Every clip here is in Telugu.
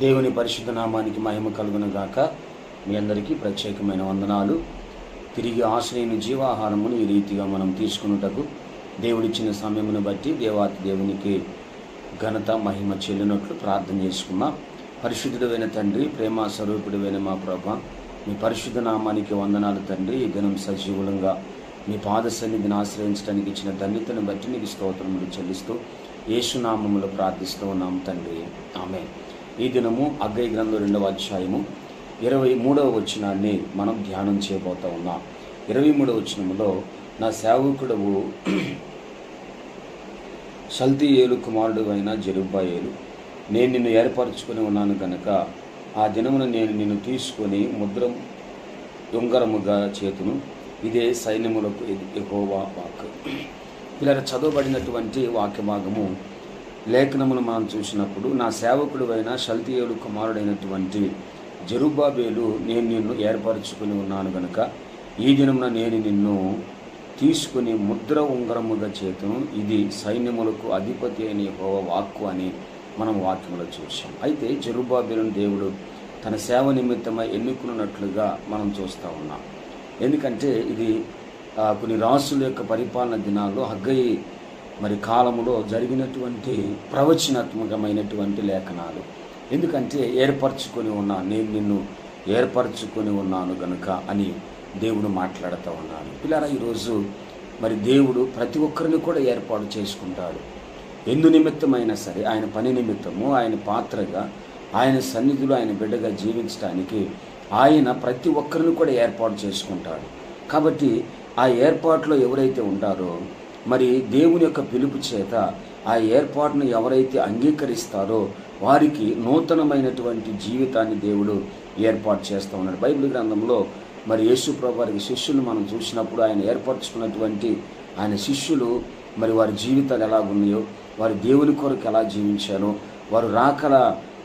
దేవుని పరిశుద్ధ నామానికి మహిమ కలుగును గాక మీ అందరికీ ప్రత్యేకమైన వందనాలు. తిరిగి ఆశ్రయని జీవాహారమును ఈ రీతిగా మనం తీసుకున్నటకు దేవుడిచ్చిన సమయమును బట్టి దేవాతి దేవునికి ఘనత మహిమ చెల్లినట్లు ప్రార్థన చేసుకున్నాం. పరిశుద్ధుడైన తండ్రి ప్రేమ స్వరూపుడైన మా ప్రభ మీ పరిశుద్ధ నామానికి వందనాలు తండ్రి. ఈ దినం సజీవులంగా మీ పాద సన్నిధిని ఆశ్రయించడానికి ఇచ్చిన ధన్యతను బట్టి నీకు స్తోత్రములు చెల్లిస్తూ యేసునామములు ప్రార్థిస్తూ ఉన్నాం తండ్రి. ఆమె ఈ దినము అగ్గై గ్రంథం రెండవ అధ్యాయము ఇరవై మూడవ వచనాన్ని మనం ధ్యానం చేయబోతా ఉన్నాం. ఇరవై మూడవ వచనములో నా సేవకుడవు సల్తీయేలు కుమారుడు అయిన జరుబ్బాయేలు. నేను నిన్ను ఏర్పరచుకొని ఉన్నాను కనుక ఆ దినమున నేను నిన్ను తీసుకొని ముద్రం ఉంగరముగా చేతును. ఇదే సైన్యములకు ఎక్కువ వాక్ ఇలా చదవబడినటువంటి వాక్యభాగము లేఖనమును మనం చూసినప్పుడు నా సేవకుడు అయిన షల్తీయుడు కుమారుడైనటువంటి జరుబాబేలు నేను నిన్ను ఏర్పరచుకుని ఉన్నాను గనుక ఈ దినమున నేను నిన్ను తీసుకుని ముద్ర ఉంగరముగా చేతును. ఇది సైన్యములకు అధిపతి అయిన హోవ వాక్కు అని మనం వాక్యంలో చూసాం అయితే జరుబాబేలును దేవుడు తన సేవ నిమిత్తమై ఎన్నుకున్నట్లుగా మనం చూస్తూ ఉన్నాం. ఎందుకంటే ఇది కొన్ని రాసుల యొక్క పరిపాలన దినాల్లో హగ్గయి మరి కాలములో జరిగినటువంటి ప్రవచనాత్మకమైనటువంటి లేఖనాలు. ఎందుకంటే ఏర్పరచుకొని ఉన్నా నేను నిన్ను ఏర్పరచుకొని ఉన్నాను గనుక అని దేవుడు మాట్లాడుతూ ఉన్నాను పిల్లరా ఈరోజు మరి దేవుడు ప్రతి ఒక్కరిని కూడా ఏర్పాటు చేసుకుంటాడు. ఎందు నిమిత్తమైనా సరే ఆయన పని నిమిత్తము ఆయన పాత్రగా ఆయన సన్నిధిలో ఆయన బిడ్డగా జీవించడానికి ఆయన ప్రతి ఒక్కరిని కూడా ఏర్పాటు చేసుకుంటాడు. కాబట్టి ఆ ఏర్పాటులో ఎవరైతే ఉంటారో మరి దేవుని యొక్క పిలుపు చేత ఆ ఏర్పాటును ఎవరైతే అంగీకరిస్తారో వారికి నూతనమైనటువంటి జీవితాన్ని దేవుడు ఏర్పాటు చేస్తూ ఉన్నాడు. బైబిల్ గ్రంథంలో మరి యేసు ప్రభు వారికి శిష్యులు మనం చూసినప్పుడు ఆయన ఏర్పరచుకున్నటువంటి ఆయన శిష్యులు మరి వారి జీవితాలు ఎలా ఉన్నాయో వారి దేవుని కొరకు ఎలా జీవించారో వారు రాకల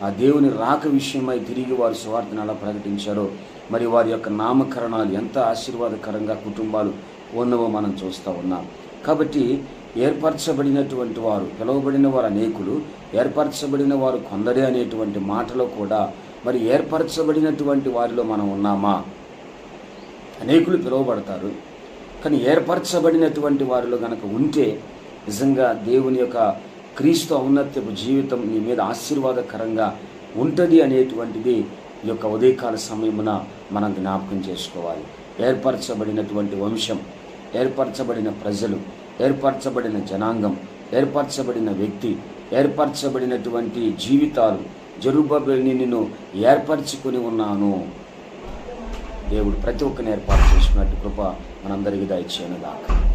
ఆ దేవుని రాక విషయమై తిరిగి వారి సువార్తను ఎలా ప్రకటించారో మరి వారి యొక్క నామకరణాలు ఎంత ఆశీర్వాదకరంగా కుటుంబాలు ఉన్నవో మనం చూస్తూ ఉన్నాం. కాబట్టి ఏర్పరచబడినటువంటి వారు పిలువబడిన వారు అనేకులు ఏర్పరచబడిన వారు కొందరే అనేటువంటి మాటలో కూడా మరి ఏర్పరచబడినటువంటి వారిలో మనం ఉన్నామా? అనేకులు పిలువబడతారు. కానీ ఏర్పరచబడినటువంటి వారిలో గనక ఉంటే నిజంగా దేవుని యొక్క క్రీస్తు ఔన్నత్యపు జీవితం నీ మీద ఆశీర్వాదకరంగా ఉంటుంది అనేటువంటిది ఈ యొక్క ఉదయకాల సమయమున మనం జ్ఞాపకం చేసుకోవాలి. ఏర్పరచబడినటువంటి వంశం ఏర్పరచబడిన ప్రజలు ఏర్పరచబడిన జనాంగం ఏర్పరచబడిన వ్యక్తి ఏర్పరచబడినటువంటి జీవితాలు జరుబబెల్ని నేను ఏర్పరచుకొని ఉన్నాను. దేవుడు ప్రతి ఒక్కరిని ఏర్పాటు చేసినట్టు కృప మనందరికీ దయచేయను దాకా